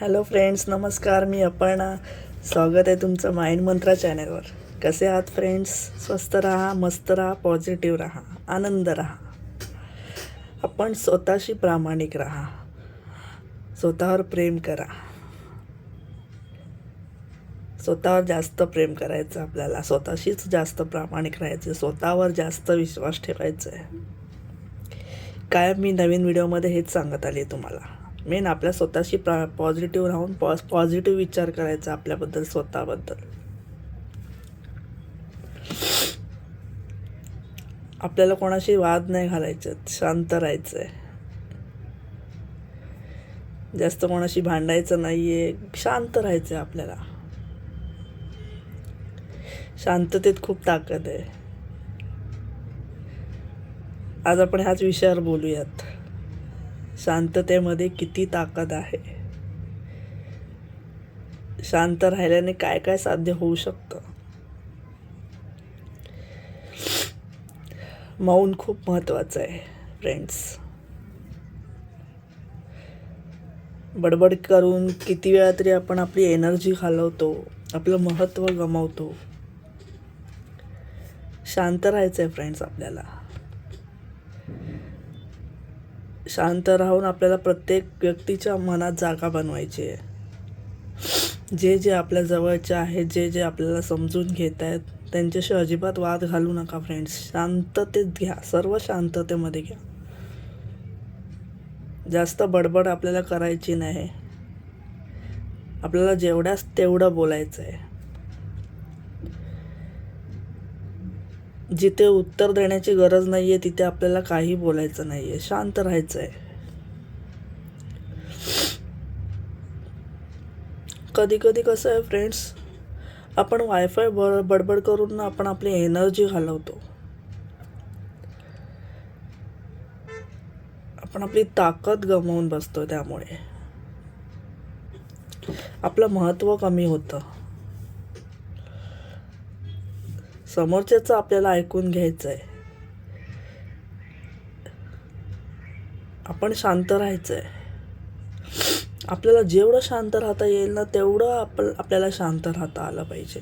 Hello friends नमस्कार मी अपर्णा. स्वागत आहे तुमचं माइंड मंत्रा चॅनलवर कसे आहात फ्रेंड्स स्वस्त राहा मस्त राहा पॉझिटिव्ह राहा आनंद राहा. आपण स्वतःशी प्रामाणिक राहा. स्वतःवर प्रेम करा. स्वतःवर जास्त प्रेम करायचं आपल्याला. स्वतःशीच जास्त प्रामाणिक राहायचं. स्वतःवर जास्त विश्वास ठेवायचा आहे. काय मी नवीन व्हिडिओमध्ये हेच सांगत आली तुम्हाला. मेन आपल्या स्वतःशी प्रा पॉझिटिव्ह राहून पॉ पॉझिटिव्ह विचार करायचा आपल्याबद्दल स्वतःबद्दल. आपल्याला कोणाशी वाद नाही घालायचे शांत राहायचं आहे जास्त कोणाशी भांडायचं नाही आहे शांत राहायचं आहे आपल्याला. शांततेत खूप ताकद आहे. आज आपण ह्याच विषयावर बोलूयात. शांततेमध्ये किती ताकद आहे? शांत राहिल्याने काय काय साध्य होऊ शकतं? मौन खूप महत्वाचं आहे फ्रेंड्स बडबड करून किती वेळा तरी आपण आपली एनर्जी घालवतो आपलं महत्त्व गमावतो. शांत राहायचं आहे फ्रेंड्स आपल्याला. शांत राहून आपल्याला प्रत्येक व्यक्तीच्या मनात जागा बनवायची आहे. जे जे आपल्या जवळचे आहेत जे जे आपल्याला समजून घेत आहेत त्यांच्याशी अजिबात वाद घालू नका फ्रेंड्स शांततेत घ्या सर्व शांततेमध्ये घ्या. जास्त बडबड आपल्याला करायची नाही. आपल्याला जेवढ्याच तेवढं बोलायचं आहे जिथे उत्तर देण्याची गरज नाही आहे तिथे आपल्याला काही बोलायचं नाही आहे शांत राहायचं आहे कधी कधी कसं आहे फ्रेंड्स आपण वायफाय बड बडबड करून ना आपण आपली एनर्जी घालवतो. आपण आपली ताकद गमावून बसतो त्यामुळे. आपलं महत्त्व कमी होतं. समोरच्याचं आपल्याला ऐकून घ्यायचं आहे आपण शांत राहायचं आहे आपल्याला जेवढं शांत राहता येईल ना तेवढं आप आपल्याला शांत राहता आलं पाहिजे.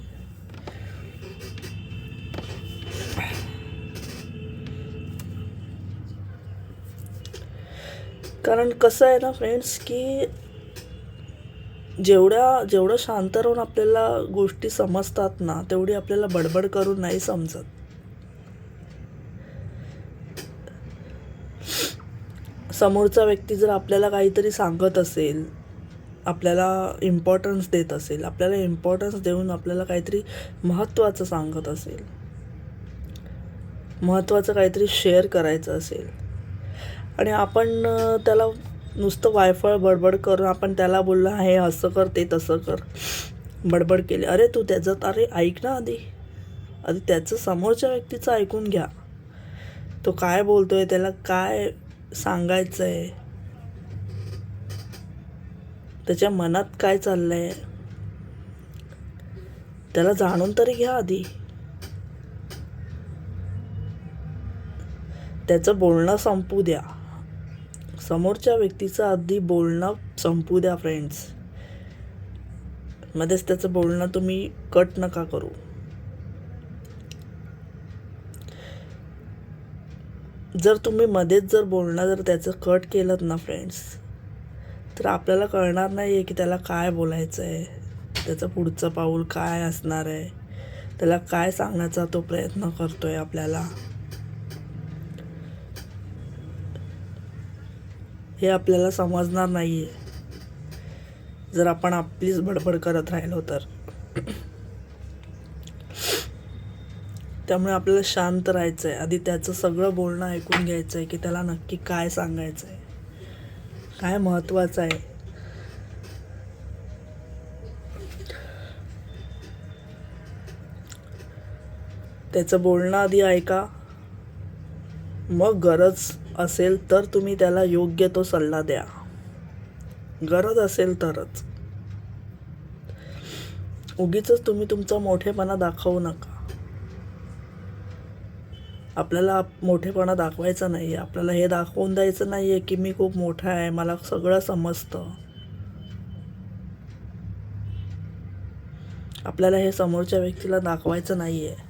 कारण कसं आहे ना फ्रेंड्स की जेवढ्या जेवढं शांत राहून आपल्याला गोष्टी समजतात ना तेवढी आपल्याला बडबड करून नाही समजत. समोरचा व्यक्ती जर आपल्याला काहीतरी सांगत असेल आपल्याला इम्पॉर्टन्स देत असेल आपल्याला इम्पॉर्टन्स देऊन आपल्याला काहीतरी महत्त्वाचं सांगत असेल महत्त्वाचं काहीतरी शेअर करायचं असेल आणि आपण त्याला नुसतं वायफळ बडबड करून आपण त्याला बोललं आहे असं कर ते तसं कर. बडबड केली. अरे तू त्याचं अरे ऐक ना आधी. आधी त्याचं समोरच्या व्यक्तीचं ऐकून घ्या. तो काय बोलतोय त्याला काय सांगायचं आहे त्याच्या मनात काय चाललंय? त्याला जाणून तरी घ्या आधी. त्याचं बोलणं संपू द्या. समोरच्या व्यक्तीचं आधी बोलणं संपू द्या फ्रेंड्स मध्येच त्याचं बोलणं तुम्ही कट नका करू. जर तुम्ही मध्येच जर बोलणं जर त्याचं कट केलं ना फ्रेंड्स तर आपल्याला कळणार नाही आहे की त्याला काय बोलायचं आहे त्याचं पुढचं पाऊल काय असणार आहे त्याला काय सांगण्याचा तो प्रयत्न करतो आहे आपल्याला. हे आपल्याला समजणार नाही आहे जर आपण आपलीच बडबड करत राहिलो तर. त्यामुळे आपल्याला शांत राहायचं आहे आधी त्याचं सगळं बोलणं ऐकून घ्यायचं आहे की त्याला नक्की काय सांगायचं आहे काय महत्त्वाचं आहे? त्याचं बोलणं आधी ऐका. मग गरज असेल तर तुम्ही त्याला योग्य तो सल्ला द्या. गरज असेल तरच. उगीच तुम्ही तुमचा मोठेपणा दाखवू नका. आपल्याला मोठेपणा दाखवायचा नाही आहे आपल्याला हे दाखवून द्यायचं नाही आहे की मी खूप मोठा आहे मला सगळं समजतं. आपल्याला हे समोरच्या व्यक्तीला दाखवायचं नाही आहे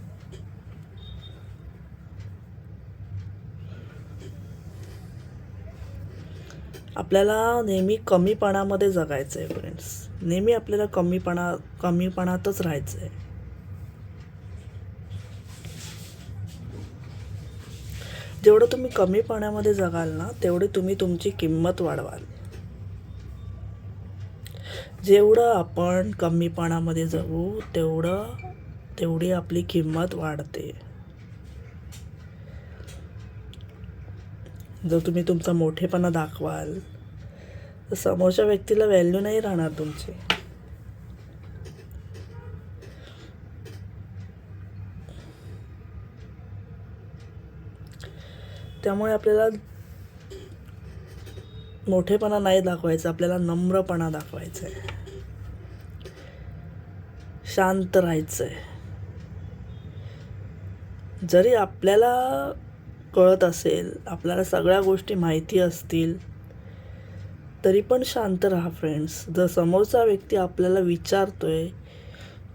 आपल्याला नेहमी कमीपणामध्ये जगायचं आहे फ्रेंड्स नेहमी आपल्याला कमीपणा कमीपणातच राहायचं आहे जेवढं तुम्ही कमीपणामध्ये जगाल ना तेवढी तुम्ही तुमची किंमत वाढवाल. जेवढं आपण कमीपणामध्ये जगू तेवढं तेवढी आपली किंमत वाढते. जर तुम्ही तुमचा मोठेपणा दाखवाल तर समोरच्या व्यक्तीला व्हॅल्यू नाही राहणार तुमची. त्यामुळे आपल्याला मोठेपणा नाही दाखवायचा आपल्याला नम्रपणा दाखवायचा आहे शांत राहायचं आहे जरी आपल्याला कळत असेल आपल्याला सगळ्या गोष्टी माहिती असतील तरी पण शांत राहा फ्रेंड्स जर समोरचा व्यक्ती आपल्याला विचारतोय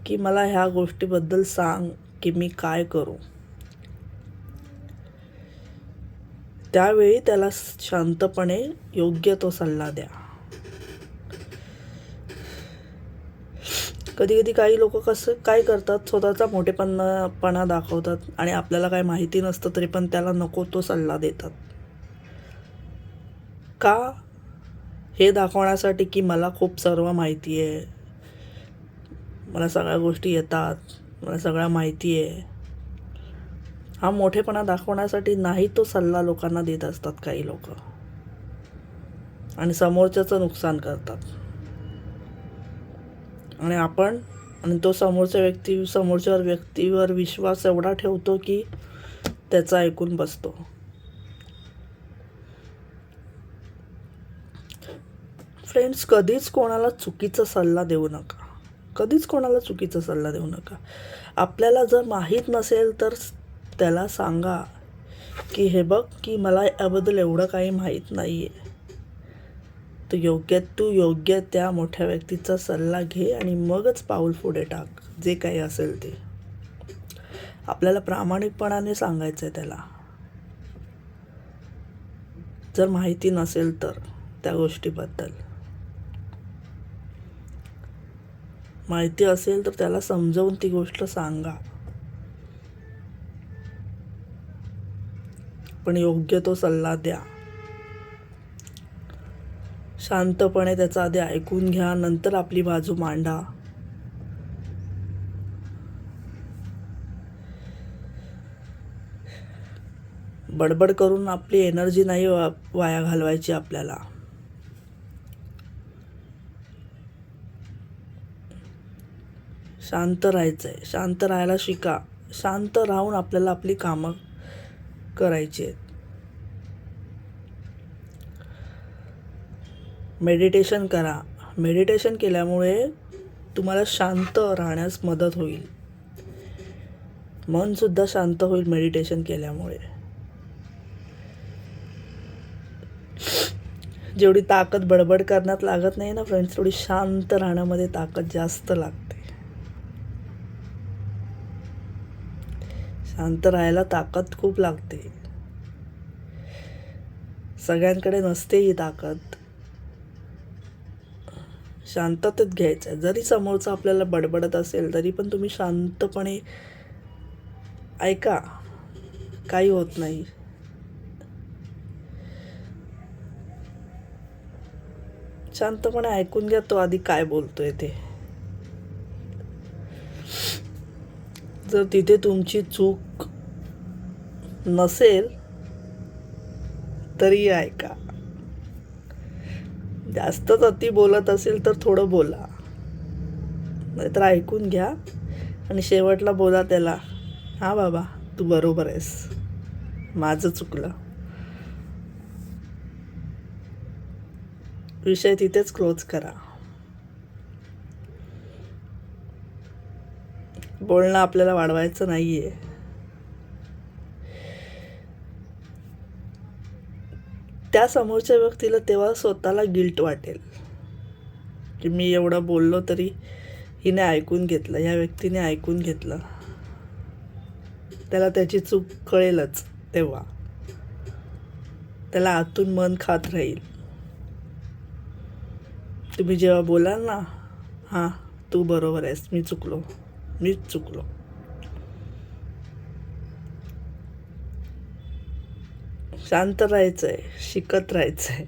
की मला ह्या गोष्टीबद्दल सांग की मी काय करू. त्यावेळी त्याला शांतपणे योग्य तो सल्ला द्या. कधी कधी काही लोक कसं काय करतात स्वतःचा मोठेपणापणा दाखवतात आणि आपल्याला काय माहिती नसतं तरी पण त्याला नको तो सल्ला देतात. का? हे दाखवण्यासाठी की मला खूप सर्व माहिती आहे. मला सगळ्या गोष्टी येतात. मला सगळ्या माहिती आहे. हा मोठेपणा दाखवण्यासाठी नाही तो सल्ला लोकांना देत असतात काही लोक. आणि समोरच्याचं नुकसान करतात. आणि आपण आणि तो समोरच्या व्यक्ती समोरच्या व्यक्तीवर विश्वास एवढा ठेवतो की त्याचा ऐकून बसतो. फ्रेंड्स कधीच कोणाला चुकीचा सल्ला देऊ नका. कधीच कोणाला चुकीचा सल्ला देऊ नका. आपल्याला जर माहीत नसेल तर त्याला सांगा की हे बघ की मला याबद्दल एवढं काही माहीत नाही आहे तर योग्य तू योग्य त्या मोठ्या व्यक्तीचा सल्ला घे आणि मगच पाऊल पुढे टाक जे काही असेल ते. आपल्याला प्रामाणिकपणाने सांगायचं आहे त्याला. जर माहिती नसेल तर त्या गोष्टीबद्दल. माहिती असेल तर त्याला समजावून ती गोष्ट सांगा. पण योग्य तो सल्ला द्या. शांतपणे त्याचा आधी ऐकून घ्या नंतर आपली बाजू मांडा. बडबड करून आपली एनर्जी नाही वा वाया घालवायची आपल्याला. शांत राहायचं आहे शांत राहायला शिका. शांत राहून आपल्याला आपली कामं करायची आहेत. मेडिटेशन करा. मेडिटेशन केल्यामुळे तुम्हाला शांत राहण्यास मदत होईल. मनसुद्धा शांत होईल मेडिटेशन केल्यामुळे. जेवढी ताकद बडबड करण्यात लागत नाही ना फ्रेंड्स तेवढी शांत राहण्यामध्ये ताकद जास्त लागते. शांत राहायला ताकद खूप लागते. सगळ्यांकडे नसते ही ताकद. शांततेत घ्यायचं आहे जरी समोरचा आपल्याला बडबडत असेल तरी पण तुम्ही शांतपणे ऐका. काही होत नाही. शांतपणे ऐकून घ्या तो आधी काय बोलतोय ते. जर तिथे तुमची चूक नसेल तरी ऐका. जास्तच अति बोलत असेल तर थोडं बोला. नाहीतर ऐकून घ्या आणि शेवटला बोला त्याला हा बाबा तू बरोबर आहेस. माझं चुकलं. विषय तिथेच क्लोज करा. बोलणं आपल्याला वाढवायचं नाही आहे त्या समोरच्या व्यक्तीला तेव्हा स्वतःला गिल्ट वाटेल. की मी एवढं बोललो तरी हिने ऐकून घेतलं या व्यक्तीने ऐकून घेतलं. त्याला त्याची चूक कळेलच तेव्हा. त्याला आतून मन खात राहील. तुम्ही जेव्हा बोलाल ना हां तू बरोबर आहेस मी चुकलो. मीच चुकलो. शांत राहायचं आहे शिकत राहायचं आहे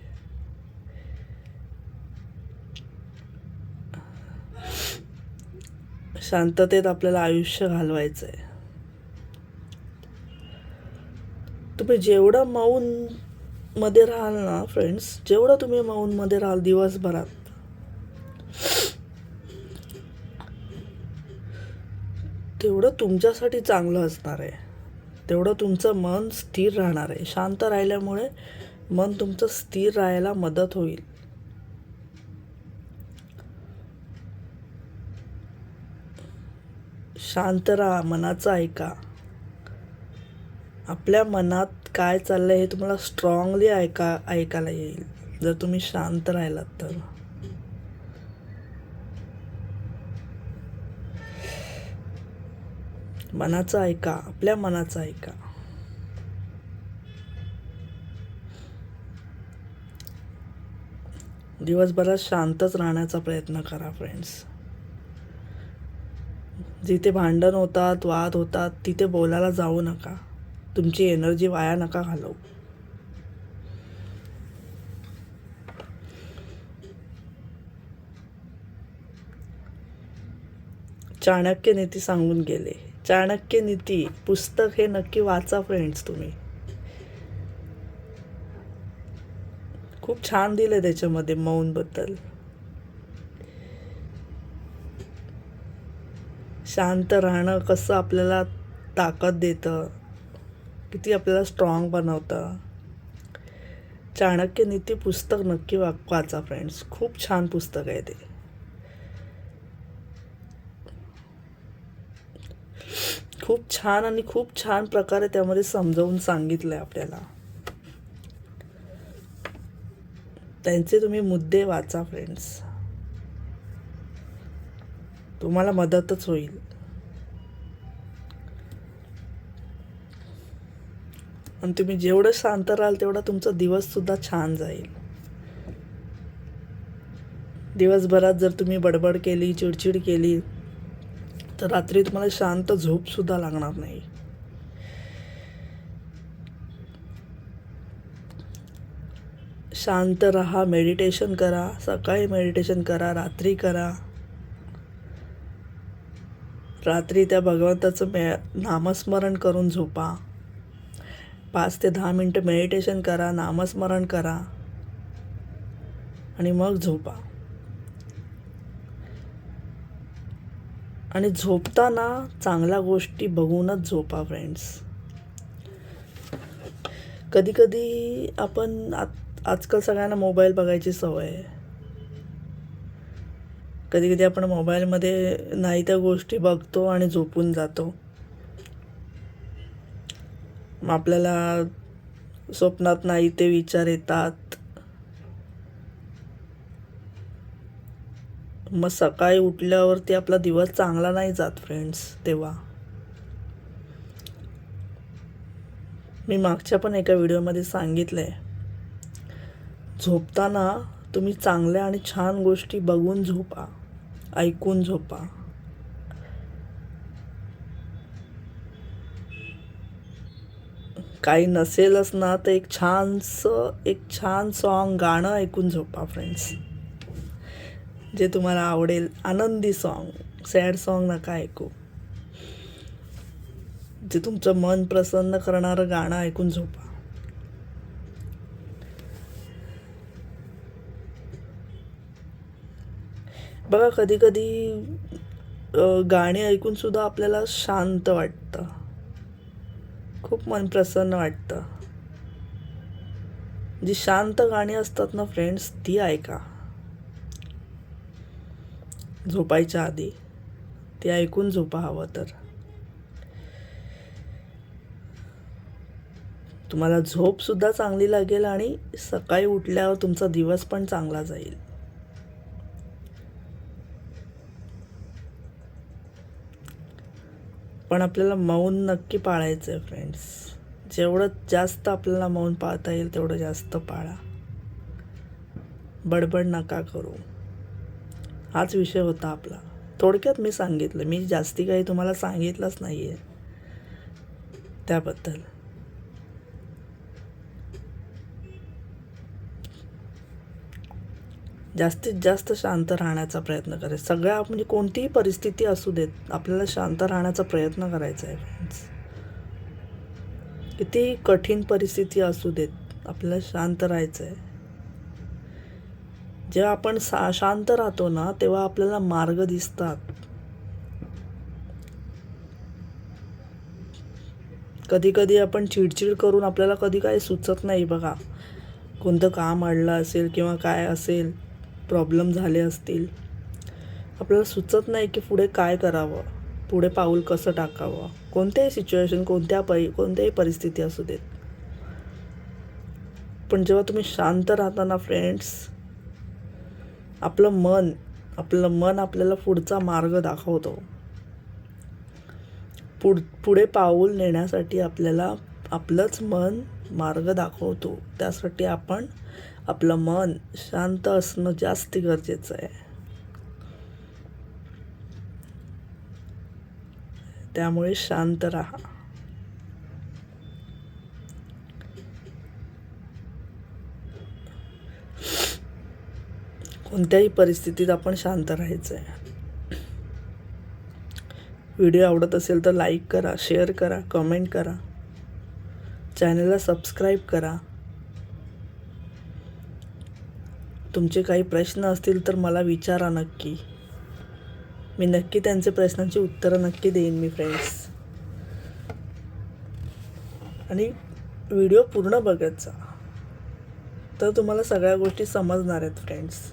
शांततेत आपल्याला आयुष्य घालवायचं आहे तुम्ही जेवढं मौनमध्ये राहाल ना फ्रेंड्स जेवढं तुम्ही मौनमध्ये राहाल दिवसभरात तेवढं तुमच्यासाठी चांगलं असणार आहे. तेवढं तुमचं मन स्थिर राहणार आहे. शांत राहिल्यामुळे मन तुमचं स्थिर राहायला मदत होईल. शांत राहा मनाचं ऐका. आपल्या मनात काय चाललंय हे तुम्हाला स्ट्रॉंगली ऐका ऐकायला येईल. जर तुम्ही शांत राहिलात तर. मनाचं ऐका आपल्या मनाचं ऐका. दिवसभरात शांतच राहण्याचा प्रयत्न करा फ्रेंड्स जिथे भांडण होतात वाद होतात तिथे बोलायला जाऊ नका. तुमची एनर्जी वाया नका घालवू. चाणक्य नीती सांगून गेले. चाणक्य नीती पुस्तक हे नक्की वाचा फ्रेंड्स तुम्ही. खूप छान दिलं त्याच्यामध्ये मौनबद्दल शांत राहणं कसं आपल्याला ताकद देतं किती आपल्याला स्ट्रॉंग बनवतं. चाणक्य नीती पुस्तक नक्की वाक वाचा फ्रेंड्स खूप छान पुस्तक आहे ते. खूप छान आणि खूप छान प्रकारे त्यामध्ये समजावून सांगितलं आहे आपल्याला. त्यांचे तुम्ही मुद्दे वाचा फ्रेंड्स तुम्हाला मदतच होईल. आणि तुम्ही जेवढं शांत राहाल तेवढा तुमचा दिवस सुद्धा छान जाईल. दिवसभरात जर तुम्ही बडबड केली चिडचिड केली तर रात्री तुम्हाला शांत झोपसुद्धा लागणार नाही. शांत राहा मेडिटेशन करा सकाळी मेडिटेशन करा रात्री करा. रात्री त्या भगवंताचं मे नामस्मरण करून झोपा. पाच ते दहा मिनटं मेडिटेशन करा नामस्मरण करा. आणि मग झोपा. आणि झोपताना चांगल्या गोष्टी बघूनच झोपा फ्रेंड्स कधीकधी आपण आत आजकाल सगळ्यांना मोबाईल बघायची सवय आहे. कधी कधी आपण मोबाईलमध्ये नाही त्या गोष्टी बघतो आणि झोपून जातो. मग आपल्याला स्वप्नात नाही ते विचार येतात. मग सकाळी उठल्यावरती आपला दिवस चांगला नाही जात फ्रेंड्स तेव्हा. मी मागच्या पण एका व्हिडिओमध्ये सांगितलं आहे झोपताना तुम्ही चांगल्या आणि छान गोष्टी बघून झोपा ऐकून झोपा. काही नसेलच ना तर एक छानसं एक छान सॉन्ग गाणं ऐकून झोपा फ्रेंड्स जे तुम्हाला आवडेल. आनंदी सॉन्ग सॅड सॉन्ग नका ऐकू. जे तुमचं मन प्रसन्न करणारं गाणं ऐकून झोपा. बघा कधी कधी गाणी ऐकून सुद्धा आपल्याला शांत वाटतं. खूप मन प्रसन्न वाटतं. जी शांत गाणी असतात ना फ्रेंड्स ती ऐका. झोपायच्या आधी. ते ऐकून झोपा हवं तर. तुम्हाला झोपसुद्धा चांगली लागेल आणि सकाळी उठल्यावर तुमचा दिवस पण चांगला जाईल. पण आपल्याला मौन नक्की पाळायचं आहे फ्रेंड्स जेवढं जास्त आपल्याला मौन पाळता येईल तेवढं जास्त पाळा. बडबड नका करू. हाच विषय होता आपला. थोडक्यात मी सांगितलं. मी जास्ती काही तुम्हाला सांगितलंच नाही आहे त्याबद्दल. जास्तीत जास्त शांत राहण्याचा प्रयत्न करायचा सगळ्या म्हणजे कोणतीही परिस्थिती असू देत आपल्याला शांत राहण्याचा प्रयत्न करायचा आहे फ्रेंड्स किती कठीण परिस्थिती असू देत आपल्याला शांत राहायचं आहे जेव्हा आपण सा शांत राहतो ना तेव्हा आपल्याला मार्ग दिसतात. कधी कधी आपण चिडचिड करून आपल्याला कधी काही सुचत नाही बघा. कोणतं काम अडलं असेल किंवा काय असेल प्रॉब्लेम झाले असतील. आपल्याला सुचत नाही की पुढे काय करावं पुढे पाऊल कसं टाकावं. कोणत्याही सिच्युएशन कोणत्या परि कोणत्याही परिस्थिती असू देत. पण जेव्हा तुम्ही शांत राहता ना फ्रेंड्स आपलं मन आपलं मन आपल्याला पुढचा मार्ग दाखवतो. पुढ पुढे पाऊल नेण्यासाठी आपल्याला आपलंच मन मार्ग दाखवतो. त्यासाठी आपण आपलं मन शांत असणं जास्त गरजेचं आहे. त्यामुळे शांत राहा. कोणत्याही परिस्थितीत आपण शांत राहायचं आहे व्हिडिओ आवडत असेल तर लाईक करा शेअर करा कमेंट करा. चॅनलला सबस्क्राईब करा. तुमचे काही प्रश्न असतील तर मला विचारा नक्की. मी नक्की त्यांचे प्रश्नांची उत्तरं नक्की देईन मी फ्रेंड्स आणि व्हिडिओ पूर्ण बघत जा. तर तुम्हाला सगळ्या गोष्टी समजणार आहेत फ्रेंड्स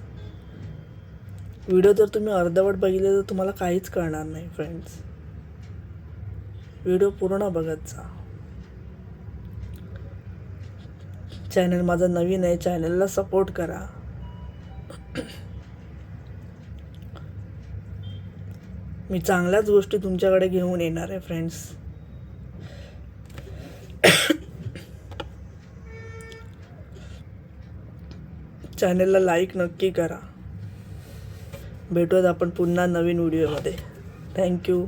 व्हिडिओ जर तुम्ही अर्धवट बघितले तर तुम्हाला काहीच कळणार नाही फ्रेंड्स व्हिडिओ पूर्ण बघत जा. चॅनल माझा नवीन आहे चॅनलला सपोर्ट करा. मी चांगल्याच गोष्टी तुमच्याकडे घेऊन येणार आहे फ्रेंड्स चॅनलला लाईक नक्की करा. भेटूयात आपण पुन्हा नवीन व्हिडिओमध्ये. थँक्यू